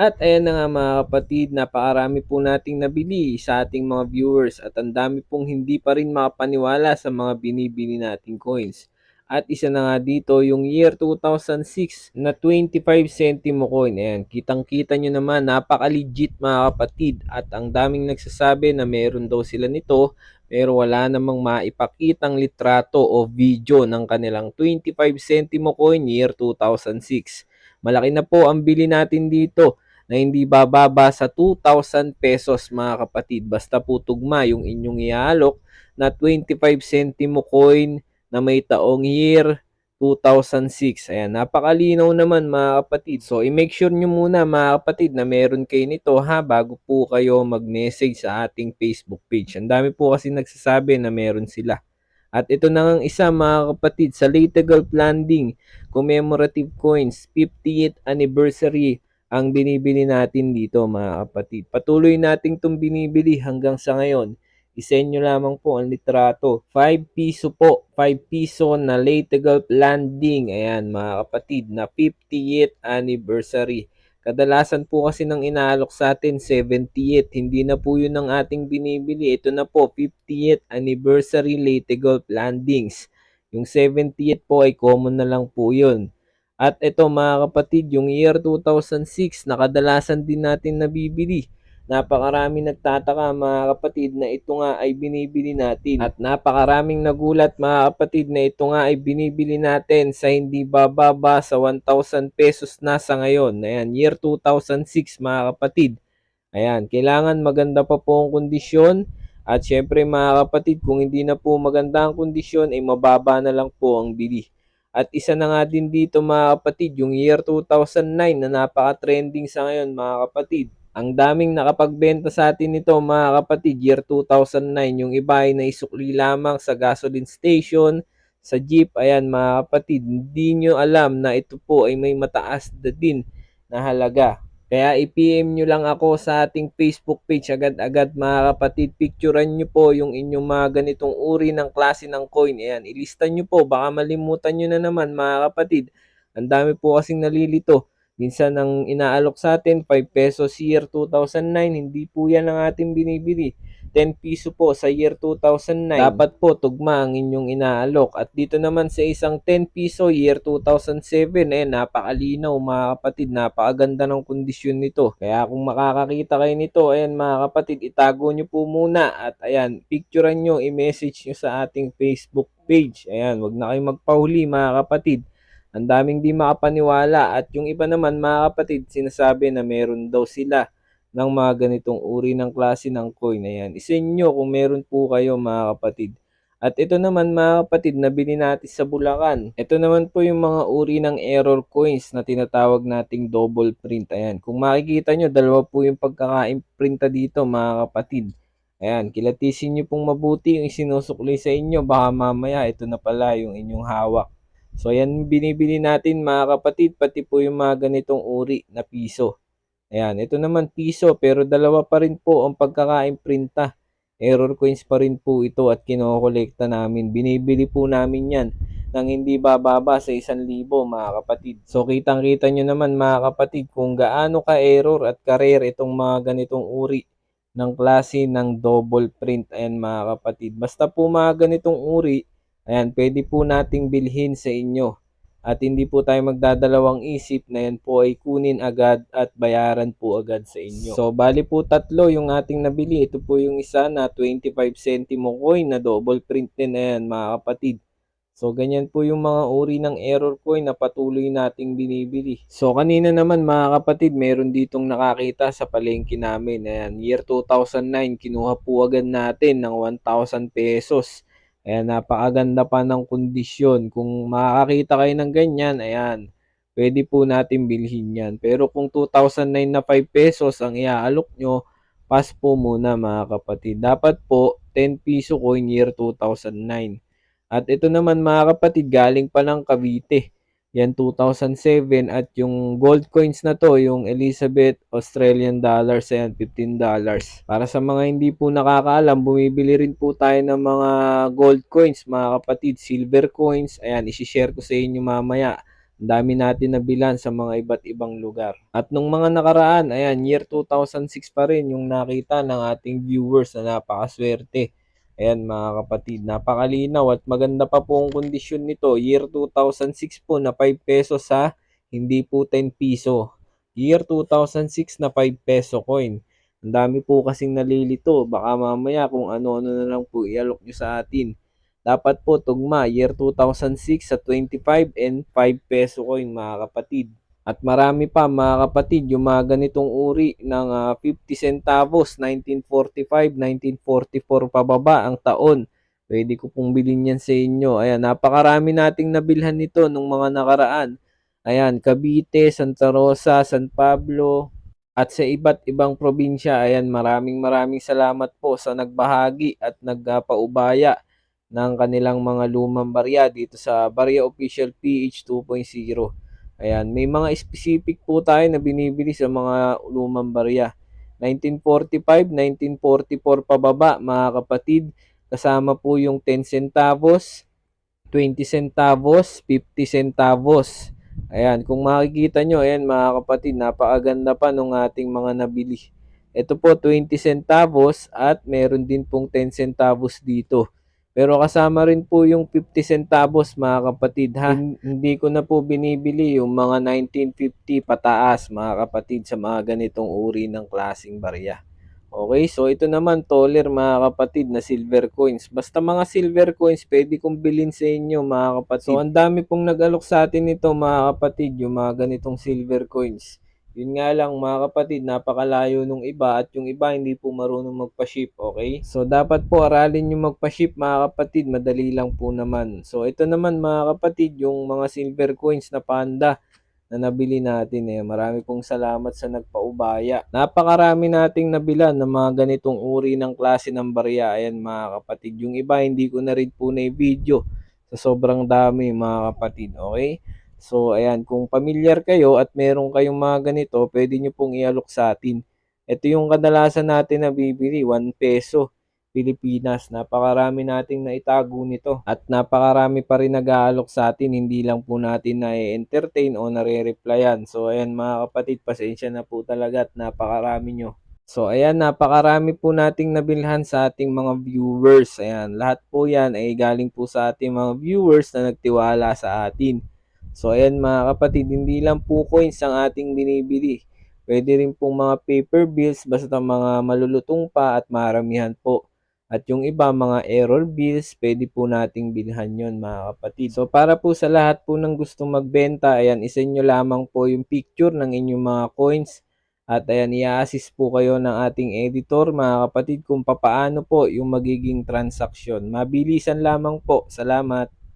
At ayan na nga mga kapatid, napakarami po nating nabili sa ating mga viewers at ang dami pong hindi pa rin makapaniwala sa mga binibili nating coins. At isa na nga dito yung year 2006 na 25 centimo coin. Ayan, kitang-kita nyo naman, napaka-legit mga kapatid. At ang daming nagsasabi na meron daw sila nito pero wala namang maipakitang litrato o video ng kanilang 25 centimo coin year 2006. Malaki na po ang bili natin dito na hindi bababa sa 2,000 pesos mga kapatid. Basta po tugma yung inyong iaalok na 25 centimo coin na may taong year 2006. Ayan, napakalinaw naman mga kapatid. So, i-make sure nyo muna mga kapatid na meron kayo nito ha bago po kayo mag-message sa ating Facebook page. Ang dami po kasi nagsasabi na meron sila. At ito na nga isa mga kapatid sa Litegal Landing Commemorative Coins 50th Anniversary ang binibili natin dito mga kapatid. Patuloy nating itong binibili hanggang sa ngayon. Isenyo lamang po ang litrato. 5 piso po. 5 piso na late Gulf landing. Ayan mga kapatid na 50th anniversary. Kadalasan po kasi nang inaalok sa atin 70th. Hindi na po yun ang ating binibili. Ito na po 50th anniversary late Gulf landings. Yung 70th po ay common na lang po yun. At ito mga kapatid, yung year 2006 na kadalasan din natin nabibili. Napakarami nagtataka mga kapatid na ito nga ay binibili natin. At napakaraming nagulat mga kapatid na ito nga ay binibili natin sa hindi bababa sa 1,000 pesos na sa ngayon. Ayan, year 2006 mga kapatid. Ayan, kailangan maganda pa po ang kondisyon. At syempre mga kapatid, kung hindi na po maganda ang kondisyon, ay mababa na lang po ang bili. At isa na nga din dito mga kapatid, yung year 2009 na napaka-trending sa ngayon mga kapatid. Ang daming nakapagbenta sa atin nito mga kapatid, year 2009. Yung iba ay naisukli lamang sa gasoline station, sa jeep. Ayan mga kapatid, hindi nyo alam na ito po ay may mataas na din na halaga. Kaya i-PM nyo lang ako sa ating Facebook page agad-agad mga kapatid. Picturean nyo po yung inyong mga ganitong uri ng klase ng coin. Ayan, ilista nyo po. Baka malimutan nyo na naman mga kapatid. Ang dami po kasing nalilito. Minsan ang inaalok sa atin, 5 pesos year 2009. Hindi po yan ang ating binibili. 10 piso po sa year 2009. Dapat po tugma ang inyong inaalok. At dito naman sa isang 10 piso year 2007, eh napakalinaw mga kapatid, napakaganda ng kondisyon nito. Kaya kung makakakita kayo nito, ayan mga kapatid, itago nyo po muna at ayan, picturean nyo, i-message nyo sa ating Facebook page. Ayan, wag na kayong magpahuli mga kapatid. Ang daming di makapaniwala at yung iba naman mga kapatid, sinasabi na meron daw sila ng mga ganitong uri ng klase ng coin. Ayan, isenyo kung meron po kayo mga kapatid. At ito naman mga kapatid, nabili natin sa Bulacan. Ito naman po yung mga uri ng error coins na tinatawag nating double print. Ayan, kung makikita nyo, dalawa po yung pagkaka-imprinta dito mga kapatid. Ayan, kilatisin nyo pong mabuti yung sinusukli sa inyo. Baka mamaya ito na pala yung inyong hawak. So ayan binibili natin mga kapatid, pati po yung mga ganitong uri na piso. Ayan, ito naman piso pero dalawa pa rin po ang pagkaka-imprinta. Error coins pa rin po ito at kinokolekta namin. Binibili po namin yan nang hindi bababa sa 1,000 mga kapatid. So kitang-kita nyo naman mga kapatid kung gaano ka-error at ka-rare itong mga ganitong uri ng klase ng double print. Ayan mga kapatid. Basta po mga ganitong uri, ayan, pwede po nating bilhin sa inyo at hindi po tayo magdadalawang isip na yan po ay kunin agad at bayaran po agad sa inyo. So, bali po tatlo yung ating nabili. Ito po yung isa na 25 centimo coin na double print din na yan mga kapatid. So, ganyan po yung mga uri ng error coin na patuloy nating binibili. So, kanina naman mga kapatid, meron ditong nakakita sa palengke namin. Ayan, year 2009, kinuha po agad natin ng 1,000 pesos. Ayan, napakaganda pa ng kondisyon. Kung makakakita kayo ng ganyan, ayan, pwede po natin bilhin yan. Pero kung 2009 na 5 pesos ang iaalok nyo, pass po muna mga kapatid. Dapat po 10 piso coin year 2009. At ito naman mga kapatid, galing pa ng Cavite. Yan 2007 at yung gold coins na to, yung Elizabeth Australian dollars, ayan 15 dollars. Para sa mga hindi po nakakaalam, bumibili rin po tayo ng mga gold coins mga kapatid, silver coins. Ayan, isi-share ko sa inyo mamaya Ang dami natin nabilhan sa mga iba't ibang lugar. At nung mga nakaraan, ayan, year 2006 pa rin yung nakita ng ating viewers na napakaswerte. Ayan mga kapatid, napakalinaw at maganda pa po ang kondisyon nito. Year 2006 po na 5 peso sa hindi po 10 piso. Year 2006 na 5 peso coin. Ang dami po kasing nalilito. Baka mamaya kung ano-ano na lang po ialok nyo sa atin. Dapat po tugma, year 2006 sa 25 and 5 peso coin mga kapatid. At marami pa mga kapatid, yung mga ganitong uri ng ah, 50 centavos, 1945, 1944 pababa ang taon. Pwede ko pong bilhin yan sa inyo. Ayan, napakarami nating nabilhan nito nung mga nakaraan. Ayan, Cavite, Santa Rosa, San Pablo, at sa iba't ibang probinsya. Ayan, maraming maraming salamat po sa nagbahagi at nagpaubaya ng kanilang mga lumang barya dito sa Barya Official PH 2.0. Ayan, may mga specific po tayo na binibili sa mga lumang barya. 1945, 1944 pababa mga kapatid. Kasama po yung 10 centavos, 20 centavos, 50 centavos. Ayan, kung makikita nyo, ayan mga kapatid, napakaganda pa nung ating mga nabili. Ito po 20 centavos at meron din pong 10 centavos dito. Pero kasama rin po yung 50 centavos mga kapatid ha. Hindi ko na po binibili yung mga 1950 pataas mga kapatid sa mga ganitong uri ng klasing barya. Okay, so ito naman toler mga kapatid na silver coins. Basta mga silver coins pwede kong bilhin sa inyo mga kapatid. So ang dami pong nag-alok sa atin nito mga kapatid yung mga ganitong silver coins. Yun nga lang mga kapatid, napakalayo nung iba at yung iba hindi po marunong magpa-ship, okay? So dapat po aralin yung magpa-ship mga kapatid, madali lang po naman. So ito naman mga kapatid, yung mga silver coins na panda na nabili natin eh. Marami pong salamat sa nagpaubaya. Napakarami nating nabilan ng mga ganitong uri ng klase ng barya. Ayan mga kapatid. Yung iba hindi ko na rin po na video sa sobrang dami mga kapatid. Okay? So, ayan, kung familiar kayo at meron kayong mga ganito, pwede nyo pong ialok sa atin. Ito yung kadalasan natin na bibili, 1 peso. Pilipinas, napakarami nating naitago nito at napakarami pa rin nag-aalok sa atin, hindi lang po natin na-entertain o nare-replyan. So ayan mga kapatid, pasensya na po talaga at napakarami nyo. So ayan, napakarami po nating nabilhan sa ating mga viewers. Ayan, lahat po yan ay galing po sa ating mga viewers na nagtiwala sa atin. So ayan mga kapatid, hindi lang po coins ang ating binibili. Pwede rin pong mga paper bills basta mga malulutong pa at maramihan po. At yung iba mga error bills, pwede po nating bilhan yon mga kapatid. So para po sa lahat po ng gustong magbenta, ayan, isend nyo lamang po yung picture ng inyong mga coins. At ayan, i-assist po kayo ng ating editor mga kapatid kung papaano po yung magiging transaksyon. Mabilisan lamang po. Salamat.